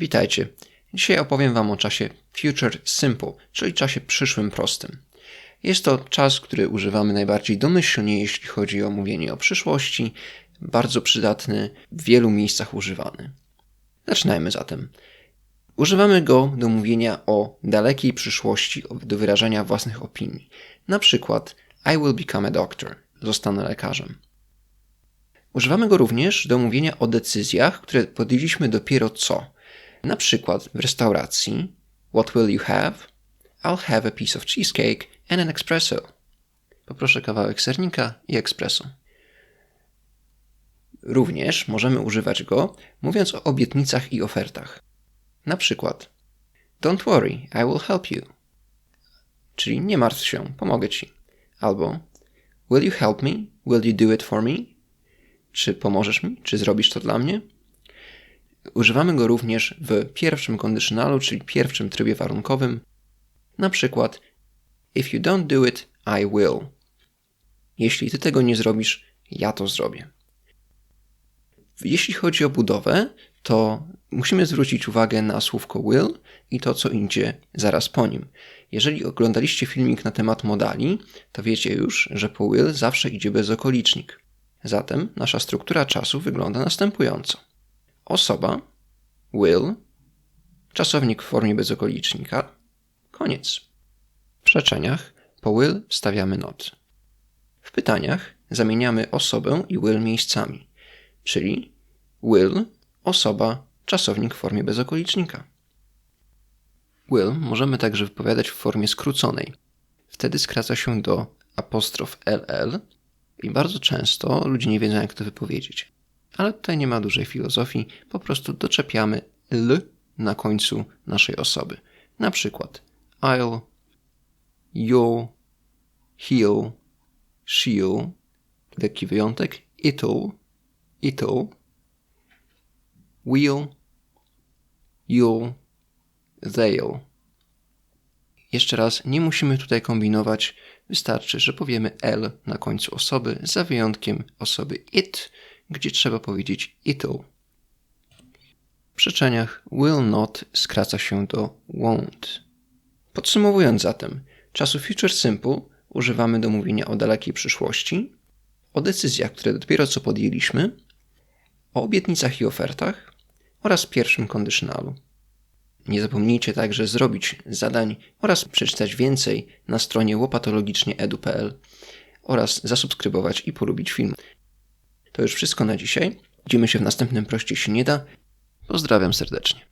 Witajcie. Dzisiaj opowiem Wam o czasie Future Simple, czyli czasie przyszłym prostym. Jest to czas, który używamy najbardziej domyślnie, jeśli chodzi o mówienie o przyszłości, bardzo przydatny, w wielu miejscach używany. Zaczynajmy zatem. Używamy go do mówienia o dalekiej przyszłości, do wyrażania własnych opinii. Na przykład I will become a doctor. Zostanę lekarzem. Używamy go również do mówienia o decyzjach, które podjęliśmy dopiero co. Na przykład w restauracji What will you have? I'll have a piece of cheesecake and an espresso. Poproszę kawałek sernika i espresso. Również możemy używać go mówiąc o obietnicach i ofertach. Na przykład Don't worry, I will help you. Czyli nie martw się, pomogę ci. Albo Will you help me? Will you do it for me? Czy pomożesz mi? Czy zrobisz to dla mnie? Używamy go również w pierwszym kondycjonalu, czyli pierwszym trybie warunkowym. Na przykład If you don't do it, I will. Jeśli ty tego nie zrobisz, ja to zrobię. Jeśli chodzi o budowę, to musimy zwrócić uwagę na słówko will i to, co idzie zaraz po nim. Jeżeli oglądaliście filmik na temat modali, to wiecie już, że po will zawsze idzie bezokolicznik. Zatem nasza struktura czasu wygląda następująco. Osoba, will, czasownik w formie bezokolicznika, koniec. W przeczeniach po will wstawiamy not. W pytaniach zamieniamy osobę i will miejscami, czyli will, osoba, czasownik w formie bezokolicznika. Will możemy także wypowiadać w formie skróconej. Wtedy skraca się do apostrof ll i bardzo często ludzie nie wiedzą, jak to wypowiedzieć. Ale tutaj nie ma dużej filozofii, po prostu doczepiamy l na końcu naszej osoby. Na przykład I'll, you'll, he'll, she'll, lekki wyjątek, it'll, it'll, will, you'll, they'll. Jeszcze raz, nie musimy tutaj kombinować, wystarczy, że powiemy L na końcu osoby, za wyjątkiem osoby it, gdzie trzeba powiedzieć it'll. W przeczeniach will not skraca się do won't. Podsumowując zatem, czasu future simple używamy do mówienia o dalekiej przyszłości, o decyzjach, które dopiero co podjęliśmy, o obietnicach i ofertach oraz pierwszym kondycjonalu. Nie zapomnijcie także zrobić zadań oraz przeczytać więcej na stronie łopatologicznie.edu.pl oraz zasubskrybować i polubić film. To już wszystko na dzisiaj. Widzimy się w następnym proście się nie da. Pozdrawiam serdecznie.